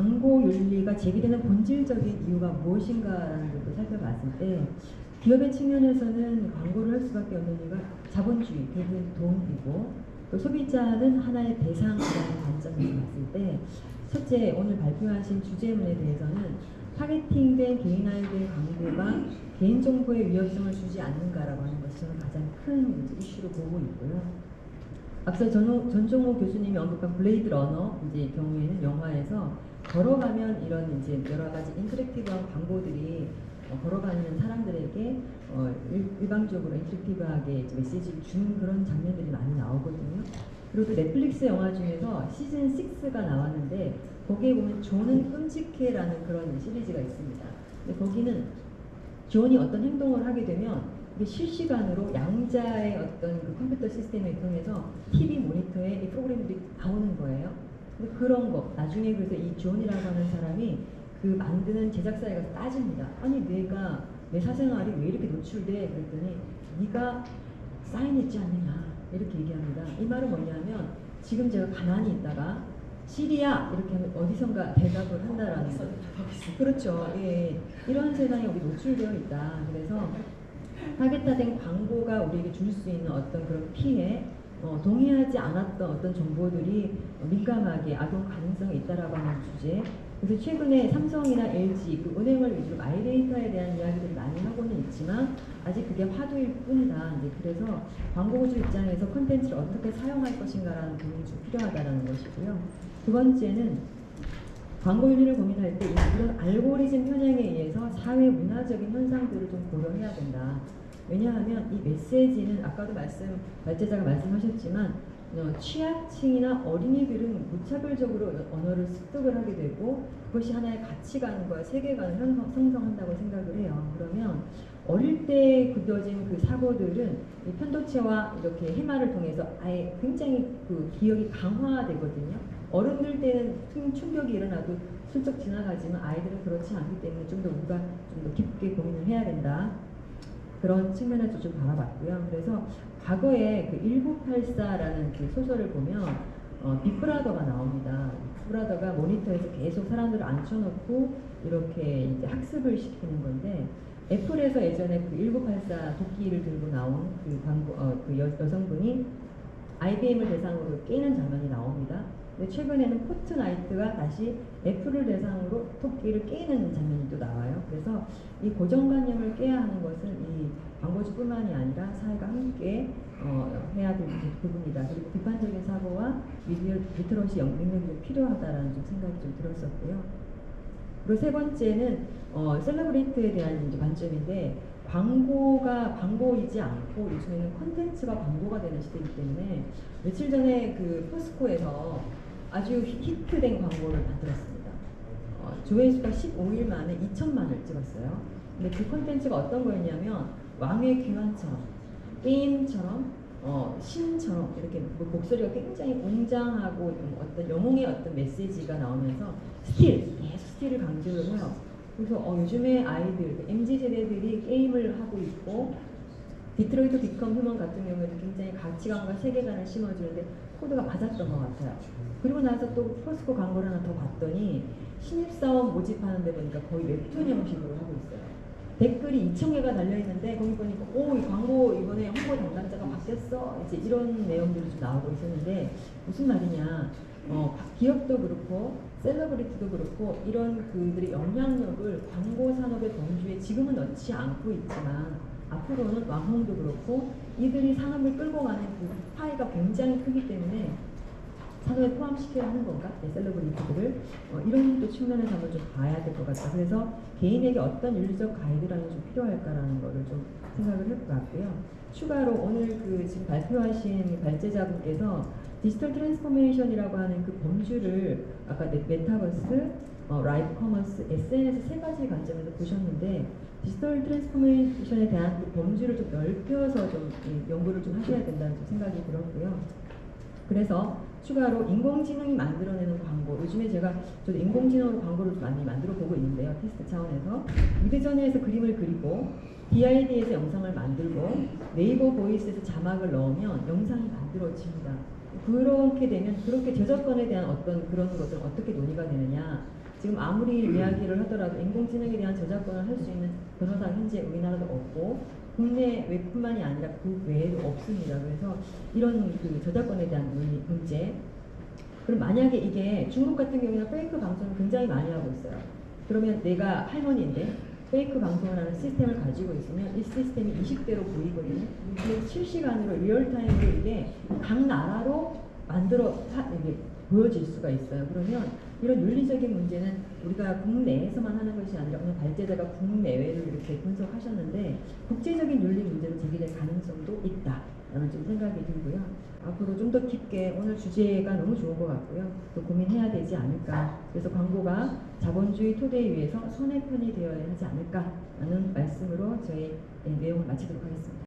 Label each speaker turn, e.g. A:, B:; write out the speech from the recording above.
A: 광고 윤리가 제기되는 본질적인 이유가 무엇인가라는 것을 살펴봤을 때 기업의 측면에서는 광고를 할 수밖에 없는 이유가 자본주의, 결국엔 돈이고 또 소비자는 하나의 대상이라는 관점에서 봤을 때 첫째 오늘 발표하신 주제문에 대해서는 타겟팅된 개인화된 광고가 개인정보의 위협성을 주지 않는가라고 하는 것이 가장 큰 이슈로 보고 있고요. 앞서 전호, 전종호 교수님이 언급한 블레이드 러너 이제 경우에는 영화에서 걸어가면 이런 이제 여러 가지 인터랙티브한 광고들이 어, 걸어가는 사람들에게 어, 일, 일방적으로 인터랙티브하게 메시지를 주는 그런 장면들이 많이 나오거든요. 그리고 또 넷플릭스 영화 중에서 시즌 6가 나왔는데 거기에 보면 존은 끔찍해라는 그런 시리즈가 있습니다. 근데 거기는 존이 어떤 행동을 하게 되면 실시간으로 양자의 어떤 그 컴퓨터 시스템을 통해서 TV 모니터에 이 프로그램들이 나오는 거예요. 근데 그런 거 나중에 그래서 이 존이라고 하는 사람이 그 만드는 제작사에 가서 따집니다. 아니 내가 내 사생활이 왜 이렇게 노출돼? 그랬더니 네가 사인했지 않느냐 이렇게 얘기합니다. 이 말은 뭐냐면 지금 제가 가만히 있다가 시리아 이렇게 하면 어디선가 대답을 한다라는 거. 그렇죠. 예. 이런 세상에 우리 노출되어 있다. 그래서 타겟화된 광고가 우리에게 줄 수 있는 어떤 그런 피해, 어, 동의하지 않았던 어떤 정보들이 어, 민감하게 악용 가능성이 있다라고 하는 주제. 그래서 최근에 삼성이나 LG 그 은행을 위주로 마이데이터에 대한 이야기들이 많이 하고는 있지만 아직 그게 화두일 뿐이다. 이제 그래서 광고주 입장에서 콘텐츠를 어떻게 사용할 것인가라는 고민이 좀 필요하다라는 것이고요. 두 번째는 광고 윤리를 고민할 때 이런 알고리즘 편향에 의해서 사회 문화적인 현상들을 좀 고려해야 된다. 왜냐하면 이 메시지는 아까도 말씀 발제자가 말씀하셨지만 어, 취약층이나 어린이들은 무차별적으로 언어를 습득을 하게 되고 그것이 하나의 가치관과 세계관을 형성, 형성한다고 생각을 해요. 그러면 어릴 때 굳어진 그 사고들은 이 편도체와 이렇게 해마를 통해서 아예 굉장히 그 기억이 강화되거든요. 어른들 때는 충- 충격이 일어나도 슬쩍 지나가지만 아이들은 그렇지 않기 때문에 좀 더 우리가 좀 더 깊게 고민을 해야 된다. 그런 측면에서 좀 바라봤고요. 그래서 과거에 그 1984라는 그 소설을 보면 어, 빅브라더가 나옵니다. 빅브라더가 모니터에서 계속 사람들을 앉혀놓고 이렇게 이제 학습을 시키는 건데 애플에서 예전에 그 1984 도끼를 들고 나온 그 광고 어, 그 여, 여성분이 IBM을 대상으로 깨는 장면이 나옵니다. 근데 최근에는 포트나이트가 다시 애플을 대상으로 토끼를 깨는 장면이 또 나와요. 그래서 이 고정관념을 깨야 하는 것은 이 광고주뿐만이 아니라 사회가 함께 어, 해야 될 부분이다. 그리고 비판적인 사고와 미디어 리터러시 능력이 좀 필요하다라는 좀 생각이 좀 들었었고요. 그리고 세 번째는 어, 셀러브리트에 대한 이제 관점인데 광고가 광고이지 않고 요즘에는 콘텐츠가 광고가 되는 시대이기 때문에 며칠 전에 그 포스코에서 아주 히- 히트된 광고를 만들었습니다. 어, 조회수가 15일 만에 2천만을 찍었어요. 근데 그 콘텐츠가 어떤 거였냐면 왕의 귀환처럼 게임처럼 어, 신처럼 이렇게 뭐 목소리가 굉장히 웅장하고 좀 어떤 영웅의 어떤 메시지가 나오면서 스틸 계속 스틸을 강조를 해요. 그래서 어, 요즘에 아이들 mz 세대들이 게임을 하고 있고 디트로이트 비컴 휴먼 같은 경우에는 굉장히 가치관과 세계관을 심어주는데 코드가 맞았던 것 같아요. 그리고 나서 또 포스코 광고를 하나 더 봤더니 신입사원 모집하는 데 보니까 거의 웹툰 형식으로 하고 있어요. 댓글이 2천 개가 달려 있는데 거기 보니까 오 이 광고 이번에 홍보 담당자가 바뀌었어 이제 이런 내용들이 좀 나오고 있었는데 무슨 말이냐 어, 기업도 그렇고 셀러브리티도 그렇고 이런 그들의 영향력을 광고 산업의 범주에 지금은 넣지 않고 있지만 앞으로는 왕홍도 그렇고 이들이 산업을 끌고 가는 그 파이가 굉장히 크기 때문에 산업에 포함시켜야 하는 건가? 네, 셀러브리티들을 어, 이런 또 측면에서 한번 좀 봐야 될 것 같다. 그래서 개인에게 어떤 윤리적 가이드라인이 좀 필요할까라는 거를 좀 생각을 할 것 같고요. 추가로 오늘 그 지금 발표하신 발제자분께서 디지털 트랜스포메이션이라고 하는 그 범주를 아까 네, 메타버스, 어, 라이브 커머스, SNS 세 가지 관점에서 보셨는데 디지털 트랜스포메이션에 대한 그 범주를 좀 넓혀서 좀 이, 연구를 좀 하셔야 된다는 좀 생각이 들었고요. 그래서 추가로 인공지능이 만들어내는 광고 요즘에 제가 저도 인공지능으로 광고를 좀 많이 만들어 보고 있는데요 테스트 차원에서 뮤대전에서 그림을 그리고 DID에서 영상을 만들고 네이버 보이스에서 자막을 넣으면 영상이 만들어집니다 그렇게 되면 그렇게 저작권에 대한 어떤 그런 것들은 어떻게 논의가 되느냐 지금 아무리 이야기를 하더라도 인공지능에 대한 저작권을 할 수 있는 변호사가 현재 우리나라도 없고 국내 외뿐만이 아니라 국외에도 없습니다. 그래서 이런 그 저작권에 대한 문제 그럼 만약에 이게 중국 같은 경우에는 페이크 방송을 굉장히 많이 하고 있어요. 그러면 내가 할머니인데 페이크 방송을 하는 시스템을 가지고 있으면 이 시스템이 20대로 보이거든요. 실시간으로 리얼타임으로 이게 각 나라로 만들어 하- 이게 보여질 수가 있어요. 그러면 이런 윤리적인 문제는 우리가 국내에서만 하는 것이 아니라 오늘 발제자가 국내외를 이렇게 분석하셨는데 국제적인 윤리 문제로 제기될 가능성도 있다 라는 좀 생각이 들고요. 앞으로 좀 더 깊게 오늘 주제가 너무 좋은 것 같고요. 또 고민해야 되지 않을까. 그래서 광고가 자본주의 토대에 의해서 손해편이 되어야 하지 않을까라는 말씀으로 저희 예, 내용을 마치도록 하겠습니다.